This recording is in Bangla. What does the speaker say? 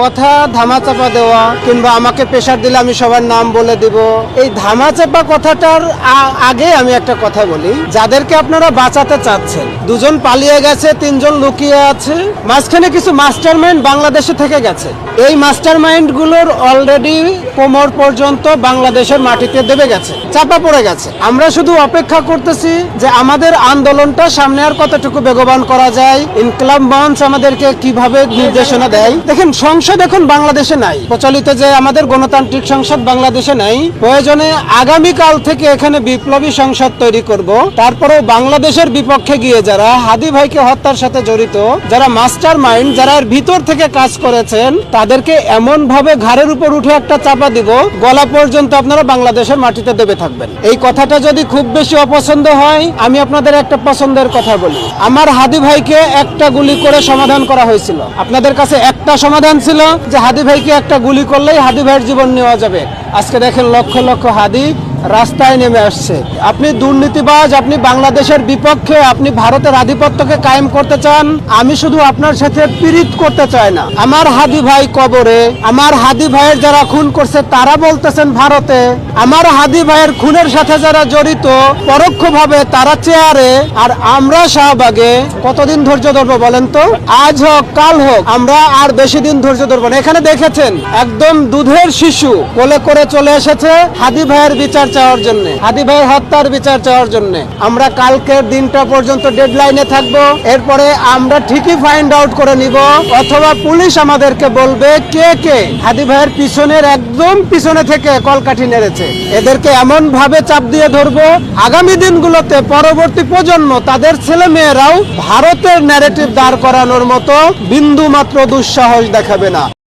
কথা ধামাচাপা দেওয়া কিংবা আমাকে প্রেশার দিলে আমি সবার নাম বলে দিব। এই ধামাচাপা কথাটার আগে আমি একটা কথা বলি। যাদেরকে আপনারা বাঁচাতে চাচ্ছেন, দুজন পালিয়ে গেছে, তিনজন লুকিয়ে আছে, মাঝখানে কিছু মাস্টার মাইন্ড বাংলাদেশে থেকে গেছে। এই মাস্টার মাইন্ডগুলোর অলরেডি কোমর পর্যন্ত বাংলাদেশের মাটিতে দেবে গেছে, চাপা পড়ে গেছে। আমরা শুধু অপেক্ষা করতেছি যে আমাদের আন্দোলনটা সামনে আর কতটুকু বেগবান করা যায়, ইনকলাব মঞ্চ আমাদেরকে কীভাবে নির্দেশনা দেয়। দেখেন, সংসদ এখন বাংলাদেশে নাই। প্রচলিত যে আমাদের গণতান্ত্রিক সংসদ বাংলাদেশে নাই, প্রয়োজনে আগামী কাল থেকে এখানে বিপ্লবী সংসদ তৈরি করব। তারপরেও বাংলাদেশের বিপক্ষে গিয়ে যারা হাদি ভাইকে হত্যার সাথে জড়িত, যারা মাস্টার মাইন্ড, যারা এর ভিতর থেকে কাজ করেছেন, তাদেরকে এমন ভাবে ঘাড়ের উপর উঠে একটা চাপা দিব, গলা পর্যন্ত আপনারা বাংলাদেশের মাটিতে দেবে থাকবেন। এই কথাটা যদি খুব বেশি অপছন্দ হয়, আমি আপনাদের একটা পছন্দের কথা বলি। আমার হাদি ভাইকে একটা গুলি করে সমাধান করা হয়েছিল। আপনাদের কাছে একটা সমাধান ছিল যে হাদি ভাইকে একটা গুলি করলেই হাদি ভাইয়ের জীবন নেওয়া যাবে। আজকে দেখেন লক্ষ লক্ষ হাদি রাস্তায় নেমে আসছে। আপনি দুর্নীতিবাজ, আপনি বাংলাদেশের বিপক্ষে, আপনি ভারতের আধিপত্যকে কায়েম করতে চান, আমি শুধু আপনার সাথে পীড়িত করতে চাই না। আমার হাদি ভাই কবরে, আমার হাদি ভাইয়ের যারা খুন করছে, তারা বলতেছেন ভারতে, আমার হাদি ভাইয়ের খুনের সাথে যারা জড়িত, পরোক্ষভাবে তারা চেয়ারে, আর আমরা শাহবাগে কতদিন ধৈর্য ধরবো বলেন তো? আজ হোক, কাল হোক, আমরা আর বেশি দিন ধৈর্য ধরবো না। এখানে দেখেছেন, একদম দুধের শিশু কোলে করে চলে এসেছে হাদি ভাইয়ের বিচার চাওয়ার জন্য। হাদি ভাইয়ের হত্যার বিচার চাওয়ার জন্য। আমরা কালকের দিনটা পর্যন্ত ডেডলাইনে থাকব। এরপরে আমরা ঠিকই ফাইন্ড আউট করে নিব। অথবা পুলিশ আমাদেরকে বলবে কে কে হাদি ভাইয়ের পিছনের একদম পিছনে থেকে কলকাঠি নেড়েছে। এদেরকে এমন ভাবে চাপ দিয়ে ধরবো, আগামী দিনগুলোতে পরবর্তী প্রজন্ম তাদের ছেলে মেয়েরাও ভারতের ন্যারেটিভ দাঁড় করানোর মতো বিন্দু মাত্র দুঃসাহস দেখাবে না।